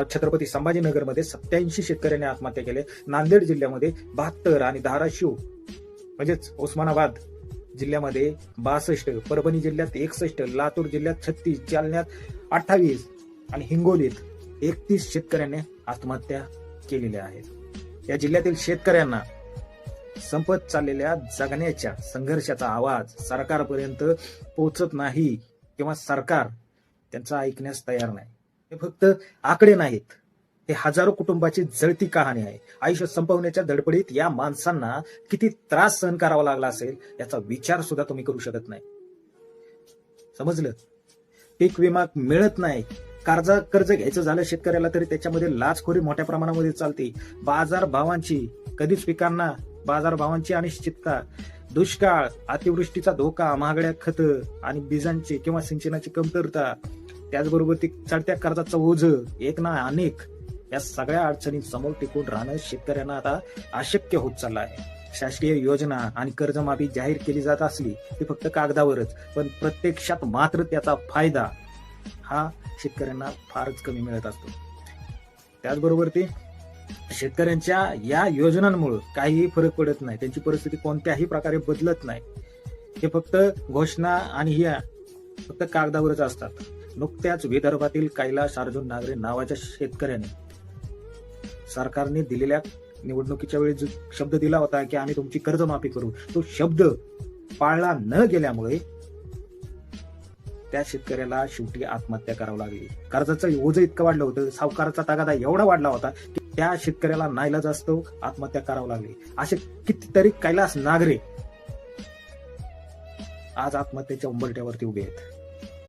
छत्रपती संभाजीनगरमध्ये सत्याऐंशी शेतकऱ्यांनी आत्महत्या केल्या नांदेड जिल्ह्यामध्ये बहात्तर आणि धाराशिव म्हणजेच उस्मानाबाद जिल्ह्यामध्ये बासष्ट परभणी जिल्ह्यात एकसष्ट लातूर जिल्ह्यात छत्तीस जालन्यात अठ्ठावीस आणि हिंगोलीत एकतीस शेतकऱ्यांनी आत्महत्या केलेल्या आहेत. या जिल्ह्यातील शेतकऱ्यांना संपत चाललेल्या जगण्याच्या संघर्षाचा आवाज सरकारपर्यंत पोहोचत नाही किंवा सरकार त्यांचा ऐकण्यास तयार नाही. हे फक्त आकडे नाहीत. हे हजारो कुटुंबाची जळती कहाणी आहे. आयुष्य संपवण्याच्या धडपडीत या माणसांना किती त्रास सहन करावा लागला असेल याचा विचार सुद्धा तुम्ही करू शकत नाही. समजलं? पीक विमा मिळत नाही. कर्ज कर्ज घ्यायचं झालं शेतकऱ्याला तरी त्याच्यामध्ये लाचखोरी मोठ्या प्रमाणामध्ये चालते. बाजार भावांची कधीच पिकांना बाजार भावांची अनिश्चितता दुष्काळ अतिवृष्टीचा धोका महागड्या खत आणि बीजांची किंवा सिंचनाची कमतरता त्याचबरोबर ती चढत्या कर्जाचं ओझ एक ना अनेक या सगळ्या अडचणी समोर टिकून राहणं शेतकऱ्यांना आता अशक्य होत चाललं आहे. शासकीय योजना आणि कर्जमाफी जाहीर केली जात असली ती फक्त कागदावरच पण प्रत्यक्षात मात्र त्याचा फायदा हा शेतकऱ्यांना फारच कमी मिळत असतो. त्याचबरोबर ते शेतकऱ्यांच्या या योजनांमुळे काहीही फरक पडत नाही. त्यांची परिस्थिती कोणत्याही प्रकारे बदलत नाही. हे फक्त घोषणा आणि ह्या फक्त कागदावरच असतात. नुकत्याच विदर्भातील कैलास अर्जुन नागरे नावाच्या शेतकऱ्याने सरकारने दिलेल्या निवडणुकीच्या वेळी जो शब्द दिला होता की आम्ही तुमची कर्जमाफी करू तो शब्द पाळला न गेल्यामुळे त्या शेतकऱ्याला शेवटी आत्महत्या करावी लागली. कर्जाचं ओझ इतकं वाढलं होतं सावकाराचा तगादा एवढा वाढला होता की त्या शेतकऱ्याला नाईलाज असतो आत्महत्या करावी लागली. असे कितीतरी कैलास नागरे आज आत्महत्येच्या उंबरट्यावरती उभे आहेत.